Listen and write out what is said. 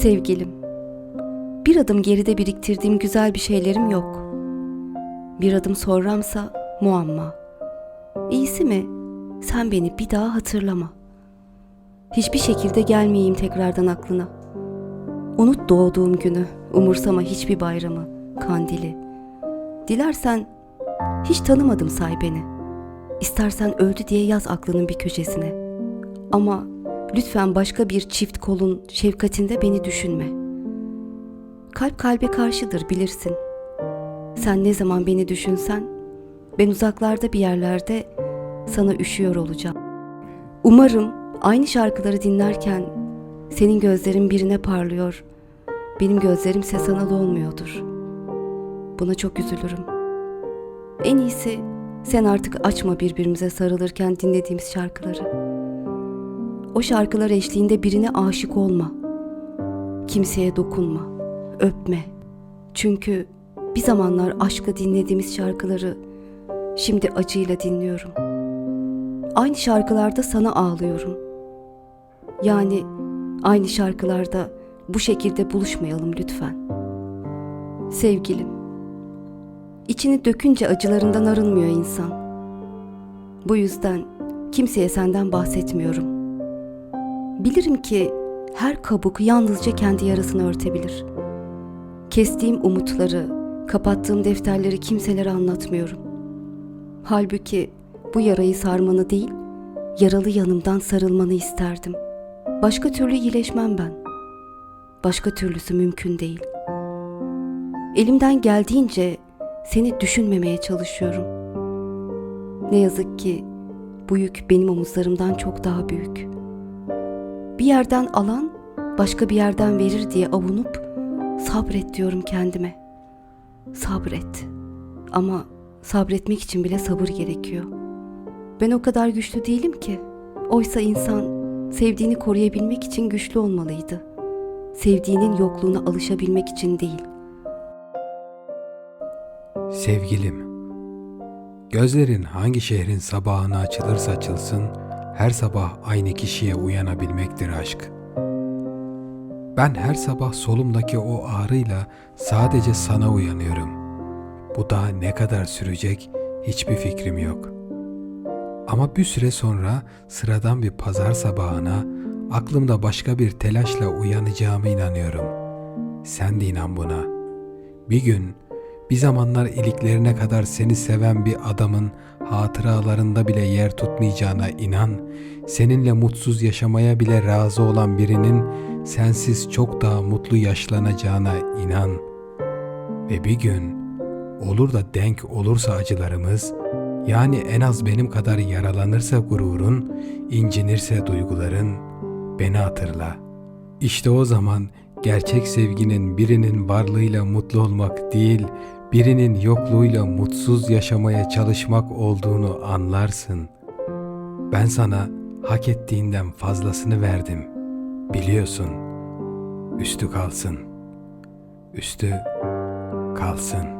Sevgilim, bir adım geride biriktirdiğim güzel bir şeylerim yok. Bir adım sonramsa muamma. İyisi mi? Sen beni bir daha hatırlama. Hiçbir şekilde gelmeyeyim tekrardan aklına. Unut doğduğum günü, umursama hiçbir bayramı, kandili. Dilersen hiç tanımadım say beni. İstersen öldü diye yaz aklının bir köşesine. Ama lütfen başka bir çift kolun şefkatinde beni düşünme. Kalp kalbe karşıdır bilirsin. Sen ne zaman beni düşünsen, ben uzaklarda bir yerlerde sana üşüyor olacağım. Umarım aynı şarkıları dinlerken senin gözlerin birine parlıyor, benim gözlerimse sana dolmuyordur. Buna çok üzülürüm. En iyisi sen artık açma birbirimize sarılırken dinlediğimiz şarkıları. O şarkılar eşliğinde birine aşık olma. Kimseye dokunma, öpme. Çünkü bir zamanlar aşkla dinlediğimiz şarkıları şimdi acıyla dinliyorum. Aynı şarkılarda sana ağlıyorum. Yani aynı şarkılarda bu şekilde buluşmayalım lütfen. Sevgilim, içini dökünce acılarından arınmıyor insan. Bu yüzden kimseye senden bahsetmiyorum. Bilirim ki her kabuk yalnızca kendi yarasını örtebilir. Kestiğim umutları, kapattığım defterleri kimselere anlatmıyorum. Halbuki bu yarayı sarmanı değil, yaralı yanımdan sarılmanı isterdim. Başka türlü iyileşmem ben. Başka türlüsü mümkün değil. Elimden geldiğince seni düşünmemeye çalışıyorum. Ne yazık ki bu yük benim omuzlarımdan çok daha büyük. Bir yerden alan başka bir yerden verir diye avunup sabret diyorum kendime. Sabret. Ama sabretmek için bile sabır gerekiyor. Ben o kadar güçlü değilim ki. Oysa insan sevdiğini koruyabilmek için güçlü olmalıydı. Sevdiğinin yokluğuna alışabilmek için değil. Sevgilim, gözlerin hangi şehrin sabahına açılırsa açılsın, her sabah aynı kişiye uyanabilmektir aşk. Ben her sabah solumdaki o ağrıyla sadece sana uyanıyorum. Bu daha ne kadar sürecek hiçbir fikrim yok. Ama bir süre sonra sıradan bir pazar sabahına aklımda başka bir telaşla uyanacağıma inanıyorum. Sen de inan buna. Bir gün bir zamanlar iliklerine kadar seni seven bir adamın hatıralarında bile yer tutmayacağına inan. Seninle mutsuz yaşamaya bile razı olan birinin sensiz çok daha mutlu yaşlanacağına inan. Ve bir gün olur da denk olursa acılarımız, yani en az benim kadar yaralanırsa gururun, incinirse duyguların, beni hatırla. İşte o zaman gerçek sevginin birinin varlığıyla mutlu olmak değil, birinin yokluğuyla mutsuz yaşamaya çalışmak olduğunu anlarsın. Ben sana hak ettiğinden fazlasını verdim. Biliyorsun. Üstü kalsın. Üstü kalsın.